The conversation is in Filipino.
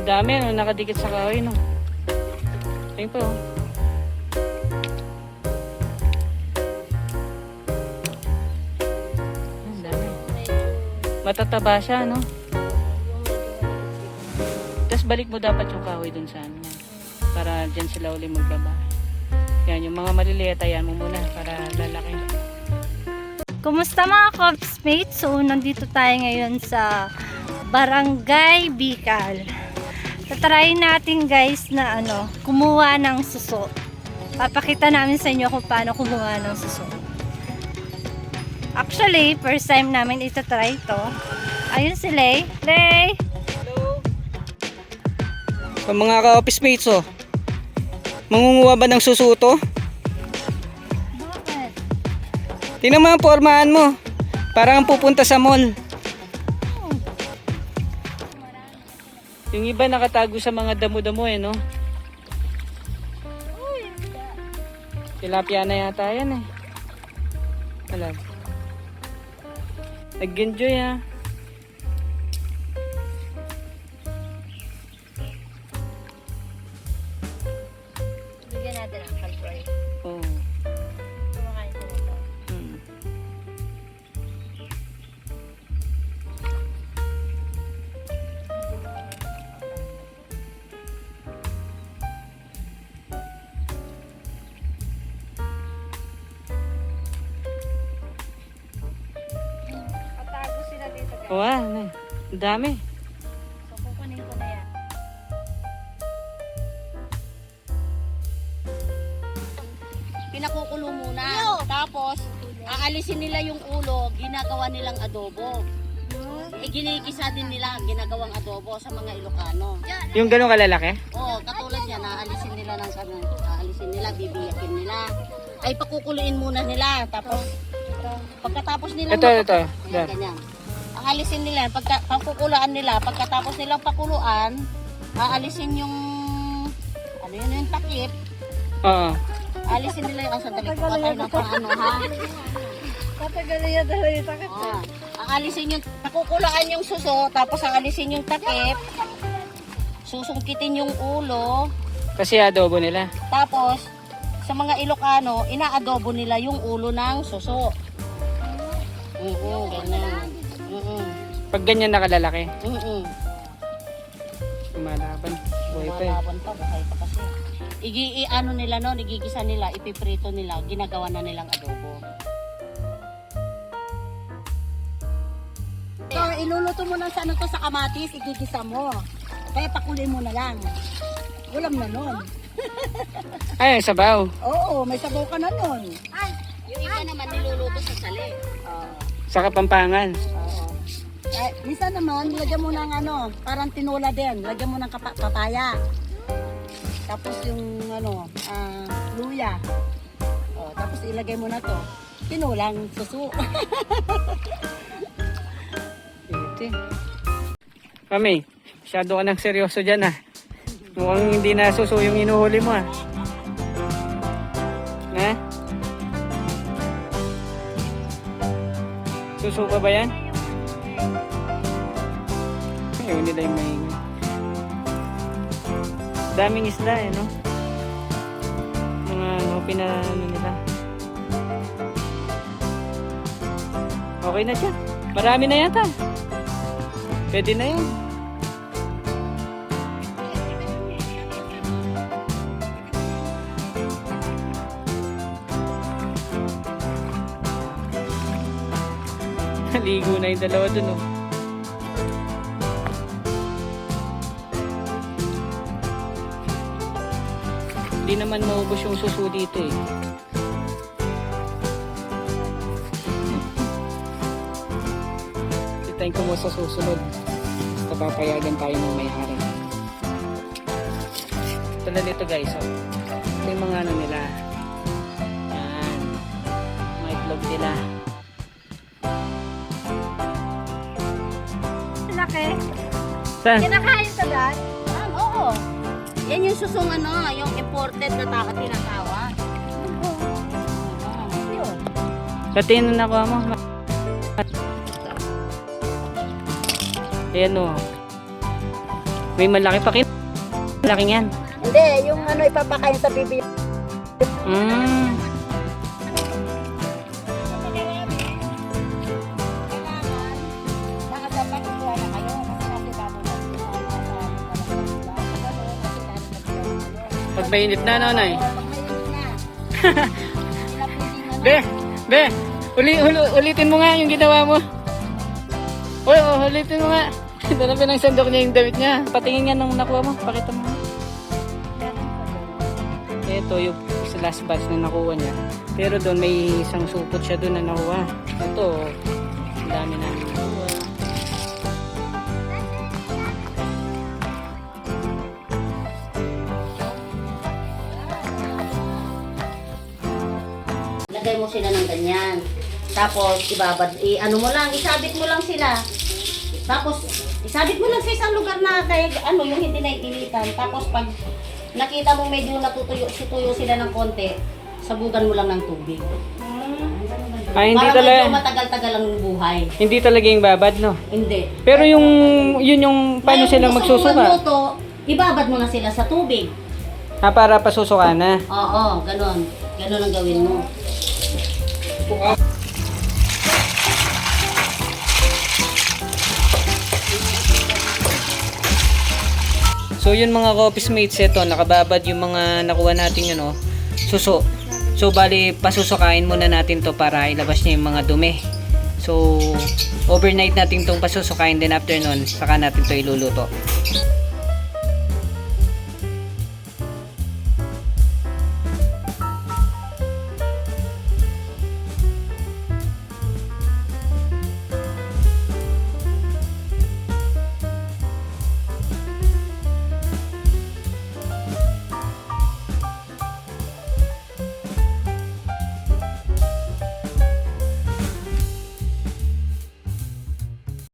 Ang dami, ano, nakadikit sa kahoy, no? Ayun pa, oh. Ang dami. Matataba siya, no? Tapos balik mo dapat yung kahoy dun sa ano. Para dyan sila uli magbaba. Yan, yung mga maliliit, ayan mo muna para lalaki. Kumusta mga Cops mates? So, nandito tayo ngayon sa Barangay Bical. Tatry natin guys na ano, kumuha ng suso. Papakita namin sa inyo kung paano kumuha ng suso. Actually, first time namin itatry ito. Ayun si Lay. Lay! So, mga ka-office mates, oh. Mangunguha ba ng susuto? Bakit? Tingnan mo ang pormahan mo. Parang pupunta sa mall. Yung iba nakatago sa mga damo-damo eh, no? Tilapia na yata yan eh. Alam. Nag-enjoy ah. Ah, ano. Ang dami. So, kukunin ko na yan. pinakukulo muna. Tapos, aalisin nila yung ulo, ginagawa nilang adobo. E, ginikisa din nila, ginagawang adobo sa mga Ilocano. Yung ganun kalalaki? Oo, katulad yan, aalisin nila ng kano, aalisin nila, bibiyakin nila. Ay, pakukuluin muna nila. Tapos, pagkatapos nila Ito, ito. Ayan, Yan. ganyan. Aalisin nila, pagka, pagkukuluan nila, pagkatapos nilang pakuluan, aalisin yung, ano yun, yung takip, Oo. Alisin nila yung asang dali ko patay ng paano ha. Tatagalin yan talaga yung takip. Ah, aalisin yung, nakukulaan yung suso, tapos aalisin yung takip, susungkitin yung ulo, Kasi adobo nila. tapos sa mga Ilocano, inaadobo nila yung ulo ng suso. Oo, ganyan. Pag ganyan nakalalaki, Oo. lumalaban. Buhay pa eh. Pa, buhay pa kasi. Igi, i- ano nila noon, igigisa nila, ipiprito nila, ginagawa na nilang adobo. So, iluluto mo na sa ano to sa kamatis, igigisa mo. Kaya pakulin mo na lang. Ulam na nun. Ay, sabaw. Oo, may sabaw ka na nun. Yung iba naman niluluto sa sali. Oo. Sa Kapampangan. Oo. Eh, minsan naman, lagyan mo ng ano, parang tinola din. Lagyan mo ng kapa- papaya. Tapos yung ano, ah, luya. Oh, tapos ilagay mo na to. Tinulang susu. Ito. Mami, masyado ka nang seryoso dyan ah. Mukhang hindi na suso yung inuhuli mo ah. Ha? Suso pa ba yan? Ayaw nila yung maingay. Daming isda eh, no? Mga ano, pinano nila. Okay na siya. Marami na yata. Pwede na yan. Ligo na yung dalawa dun oh. Hindi naman maubos yung suso dito eh. Hintayin ko mo sa susunod. Kapapayagan tayo ng may-ari. Tulad nito guys, oh. Ito yung mga ano nila. Yan. Mga itlog nila. Laki. Saan? Kinakain sa dad? Ah, oo. Yan yung susong ano, yung imported na taka tinatawag. Tin na nakuha mo. Ayan o. May malaki pa kin. Malaki yan. Hindi, yung ano ipapakain sa bibi. Mm. Mainit na, nanay. Be, be, uli, uli, ulitin mo nga yung ginawa mo. Uy, oh, ulitin mo nga. Ito na pinagsandok niya yung damit niya. Patingin nga nung nakuha mo. Pakita mo. Ito yung last batch na nakuha niya. Pero doon may isang supot siya doon na nakuha. Ito, ang dami na Lagay mo sila ng ganyan. Tapos, ibabad, i ano mo lang, isabit mo lang sila. Tapos, isabit mo lang sa isang lugar na kaya, ano, yung hindi naiinitan. Tapos, pag nakita mo medyo natutuyo, situyo sila ng konti, sabugan mo lang ng tubig. Ah, hindi Para talaga, medyo matagal-tagal ang buhay. hindi talaga yung babad, no? Hindi. Pero yung, yun yung, paano Ngayon, sila gusto mo magsusuka? magluto, ibabad mo na sila sa tubig. Ah, para pasusuka na. Oo, ganon. Ganon ang gawin mo. So yun mga coffee mates, ito, nakababad yung mga nakuha natin yun, oh, suso. So bali, pasusukain muna natin to para ilabas niya yung mga dumi. So, overnight natin tong pasusukain din after nun, saka natin to iluluto.